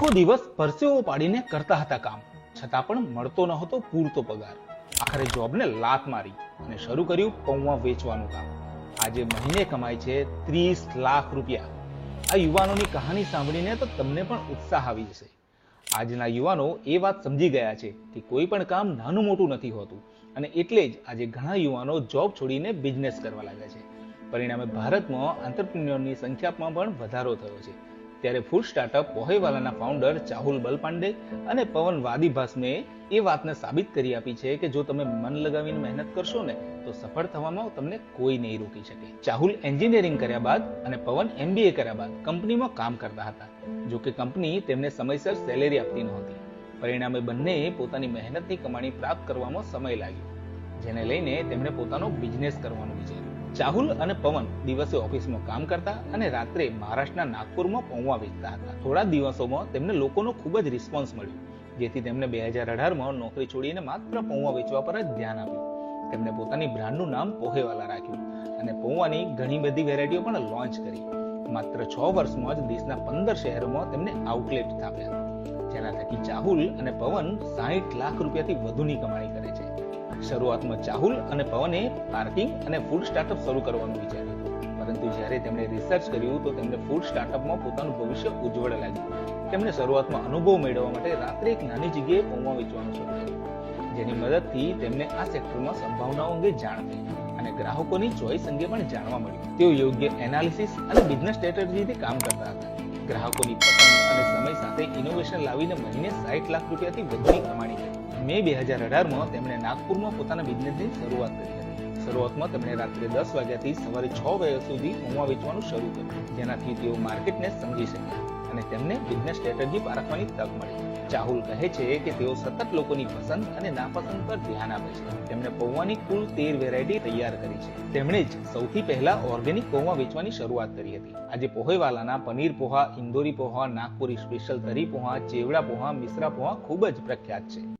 આખો દિવસ પરસેવો પાડીને કરતા હતા કામ. છતાં પણ મળતો ન હતો પૂરતો પગાર. આખરે જોબને લાત મારી અને શરૂ કર્યું પૌવા વેચવાનું કામ. આજે મહિને કમાય છે ત્રીસ લાખ રૂપિયા. આ યુવાનોની કહાની સાંભળીને તો તમને પણ ઉત્સાહ આવી જશે. આજના યુવાનો એ વાત સમજી ગયા છે કે કોઈ પણ કામ નાનું મોટું નથી હોતું અને એટલે જ આજે ઘણા યુવાનો જોબ છોડીને બિઝનેસ કરવા લાગ્યા છે. પરિણામે ભારતમાં આંતરપ્રિન્યોરની સંખ્યામાં પણ વધારો થયો છે. ત્યારે ફૂડ સ્ટાર્ટઅપ પોહેવાલાના ફાઉન્ડર ચાહુલ બલપાંડે અને પવન વાદી ભાસ્મે એ વાતને સાબિત કરી આપી છે કે જો તમે મન લગાવીને મહેનત કરશો ને, તો સફળ થવામાં તમને કોઈ નહીં રોકી શકે. ચાહુલ એન્જિનિયરિંગ કર્યા બાદ અને પવન એમબીએ કર્યા બાદ કંપનીમાં કામ કરતા હતા. જો કે કંપની તેમને સમયસર સેલેરી આપતી નહોતી. પરિણામે બંને પોતાની મહેનતની કમાણી પ્રાપ્ત કરવામાં સમય લાગ્યો. જેને લઈને તેમણે પોતાનો બિઝનેસ કરવાનું વિચાર્યું. ચાહુલ અને પવન દિવસે ઓફિસમાં કામ કરતા અને રાત્રે મહારાષ્ટ્રના નાગપુરમાં પૌવા વેચતા હતા. થોડા દિવસોમાં તેમને લોકોનો ખૂબ જ રિસ્પોન્સ મળ્યો, જેથી તેમને બે હજાર અઢારમાં નોકરી છોડીને માત્ર પૌવા વેચવા પર જ ધ્યાન આપ્યું. તેમણે પોતાની બ્રાન્ડનું નામ પોહેવાલા રાખ્યું અને પૌવાની ઘણી બધી વેરાયટીઓ પણ લોન્ચ કરી. માત્ર છ વર્ષમાં જ દેશના પંદર શહેરોમાં તેમને આઉટલેટ સ્થાપ્યા જેના થકી ચાહુલ અને પવન સાહીઠ લાખ રૂપિયાથી વધુની કમાણી કરે છે. શરૂઆતમાં ચાહુલ અને પવને પાર્કિંગ અને ફૂડ સ્ટાર્ટઅપ શરૂ કરવાનું વિચાર્યું. પરંતુ જ્યારે તેમણે રિસર્ચ કર્યું તો તેમને ફૂડ સ્ટાર્ટઅપમાં પોતાનું ભવિષ્ય ઉજ્જવળ લાગ્યું. તેમણે શરૂઆતમાં અનુભવ મેળવવા માટે રાત્રે એક નાની જગ્યાએ પૌવા વેચવાનું શરૂ કર્યું. જેની મદદથી તેમને આ સેક્ટરમાં સંભાવનાઓ અંગે જાણ થઈ અને ગ્રાહકોની ચોઈસ અંગે પણ જાણવા મળ્યું. તેઓ યોગ્ય એનાલિસિસ અને બિઝનેસ સ્ટ્રેટેજીથી કામ કરતા હતા. ગ્રાહકોની પસંદ અને સમય સાથે ઇનોવેશન લાવીને મહિને સાઠ લાખ રૂપિયાથી વધુની કમાણી કરી. મે બે હજાર અઢારમાં તેમણે નાગપુરમાં પોતાના બિઝનેસની શરૂઆત કરી હતી. શરૂઆતમાં તેમણે રાત્રે દસ વાગ્યાથી સવારે છ વાગ્યા સુધી પૌવા વેચવાનું શરૂ કર્યું. જેનાથી તેઓ માર્કેટને સમજી શક્યા અને તેમને બિઝનેસ સ્ટ્રેટેજી પારખવાની તક મળી. ચાહુલ કહે છે કે તેઓ સતત લોકોની પસંદ અને નાપસંદ પર ધ્યાન આપે છે. તેમણે પૌવાની કુલ તેર વેરાયટી તૈયાર કરી છે. તેમણે જ સૌથી પહેલા ઓર્ગેનિક પૌવા વેચવાની શરૂઆત કરી હતી. આજે પોહેવાલાના પનીર પોહા, ઇન્દોરી પોહા, નાગપુરી સ્પેશિયલ તરી પોહા, ચેવડા પોહા, મિશ્રા પોહા ખૂબ જ પ્રખ્યાત છે.